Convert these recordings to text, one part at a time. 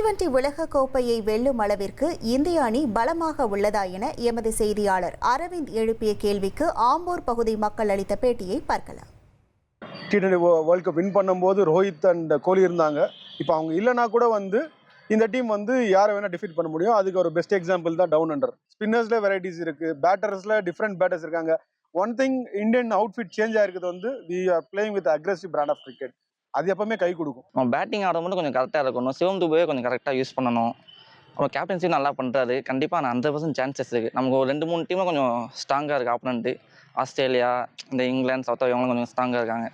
Twenty உலக கோப்பையை வெல்லும் அளவிற்கு இந்திய அணி பலமாக உள்ளதா என எமது செய்தியாளர் அரவிந்த் எழுப்பிய கேள்விக்கு ஆம்பூர் பகுதி மக்கள் அளித்த பேட்டியை பார்க்கலாம். T twenty World Cup win பண்ணும்போது ரோஹித் அண்ட் கோலி இருந்தாங்க. இப்போ அவங்க இல்லைனா கூட வந்து இந்த டீம் வந்து யாரை வேணால் டிஃபீட் பண்ண முடியும். அதுக்கு ஒரு பெஸ்ட் எக்ஸாம்பிள் தான் டவுன் அண்டர் ஸ்பின்னர்ஸில் வெரைட்டிஸ் இருக்குது பேட்டர்ஸில் டிஃப்ரெண்ட் பேட்டர்ஸ் இருக்காங்க. One thing Indian outfit change ஆகிருக்குது வந்து we are playing with aggressive brand of cricket அது எப்பவுமே கை கொடுக்கும். நம்ம பேட்டிங் ஆடும்போது மட்டும் கொஞ்சம் கரெக்டாக இருக்கணும். சிவம் துபையை கொஞ்சம் கரெக்டாக யூஸ் பண்ணணும். அவன் கேப்டன்சி நல்லா பண்ணுறாரு கண்டிப்பாக நான் ஹண்ட்ரட் பர்சன்ட் சான்சஸ் இருக்குது நமக்கு ஒரு ரெண்டு மூணு டீமும் கொஞ்சம் ஸ்ட்ராங்காக இருக்குது ஆப்பனண்ட்டு ஆஸ்திரேலியா இந்த இங்கிலாந்து சவுத் இவங்களும் கொஞ்சம் ஸ்ட்ராங்காக இருக்காங்க.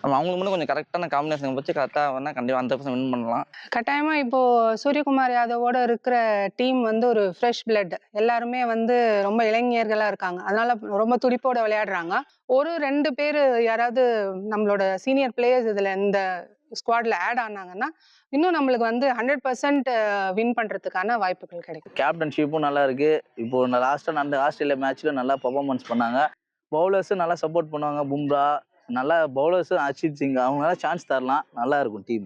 நம்ம அவங்களுக்கு மட்டும் கொஞ்சம் கரெக்டான காம்பினேஷன் வச்சு கரெக்டாக வேணால் கண்டிப்பாக ஹண்ட்ரட் பர்சன்ட் வின் பண்ணலாம். கட்டாயமாக இப்போது சூரியகுமார் யாதவோட இருக்கிற டீம் வந்து ஒரு ஃப்ரெஷ் பிளட் எல்லாருமே வந்து ரொம்ப இளைஞர்களாக இருக்காங்க. அதனால் ரொம்ப துடிப்போட விளையாடுறாங்க. ஒரு ரெண்டு பேர் யாராவது நம்மளோட சீனியர் பிளேயர்ஸ் இதில் இந்த ஸ்குவாட்ல ஆட் ஆனாங்கன்னா இன்னும் நம்மளுக்கு வந்து ஹண்ட்ரட் பர்சன்ட் வின் பண்றதுக்கான வாய்ப்புகள் கிடைக்கும். கேப்டன்ஷிப்பும் நல்லா இருக்கு. இப்போ லாஸ்ட்டாக நடந்த ஆஸ்திரேலியா மேட்ச்ல நல்லா பர்ஃபார்மன்ஸ் பண்ணாங்க. பவுலர்ஸும் நல்லா சப்போர்ட் பண்ணுவாங்க. பும்ரா நல்லா பவுலர்ஸும் அர்ஷித் சிங் அவங்களால சான்ஸ் தரலாம். நல்லா இருக்கும் டீம்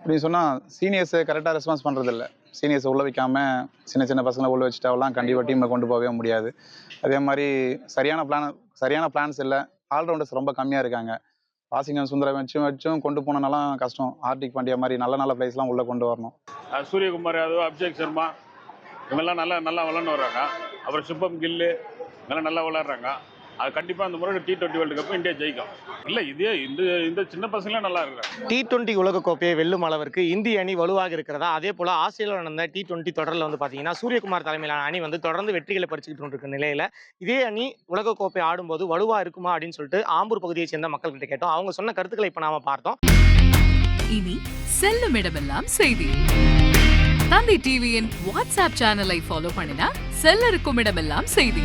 அப்படின்னு சொன்னால் சீனியர்ஸை கரெக்டாக ரெஸ்பான்ஸ் பண்ணுறதில்ல சீனியர்ஸை உள்ள வைக்காம சின்ன சின்ன பசங்களை உள்ள வச்சுட்டாவெல்லாம் கண்டிப்பாக டீமை கொண்டு போகவே முடியாது. அதே மாதிரி சரியான பிளான் சரியான பிளான்ஸ் இல்லை. ஆல்ரவுண்டர்ஸ் ரொம்ப கம்மியாக இருக்காங்க. வாஷிங்டன் சுந்தரம் வச்சும் வச்சும் கொண்டு போனனாலாம் கஷ்டம். ஆர்டிக் பாண்டியா மாதிரி நல்ல நல்ல பிளேஸ்லாம் உள்ளே கொண்டு வரணும். சூரியகுமார் யாதவ் அபிஷேக் சர்மா இவங்கெல்லாம் நல்லா நல்லா விளாண்டு வர்றாங்க. அப்புறம் சுப்பம் கில்லு இவங்கெல்லாம் நல்லா விளாட்றாங்க அது கண்டிப்பாக அந்த முறை T twenty World Cup India ஜெயிக்கும். இல்லை இதே இந்த இந்த சின்ன பசங்களாம் நல்லா இருக்கிறாங்க. டி டுவெண்ட்டி உலகக்கோப்பையை வெல்லும் அளவிற்கு இந்திய அணி வலுவாக இருக்கிறதா? அதே போல ஆஸ்திரேலியாவில் நடந்த டி டுவெண்ட்டி தொடரில் வந்து பார்த்தீங்கன்னா சூரியகுமார் தலைமையிலான அணி வந்து தொடர்ந்து வெற்றிகளை பறிச்சுக்கிட்டு இருக்க நிலையில இதே அணி உலகக்கோப்பை ஆடும்போது வலுவா இருக்குமா அப்படின்னு சொல்லிட்டு ஆம்பூர் பகுதியை சேர்ந்த மக்கள் கிட்ட கேட்டோம். அவங்க சொன்ன கருத்துக்களை இப்போ நாம பார்த்தோம். இனி செல்லும் இடமெல்லாம் செய்தி. தந்தை டிவியின் வாட்ஸ்அப் சேனலை ஃபாலோ பண்ணினா செல்ல இருக்கும் இடமெல்லாம் செய்தி.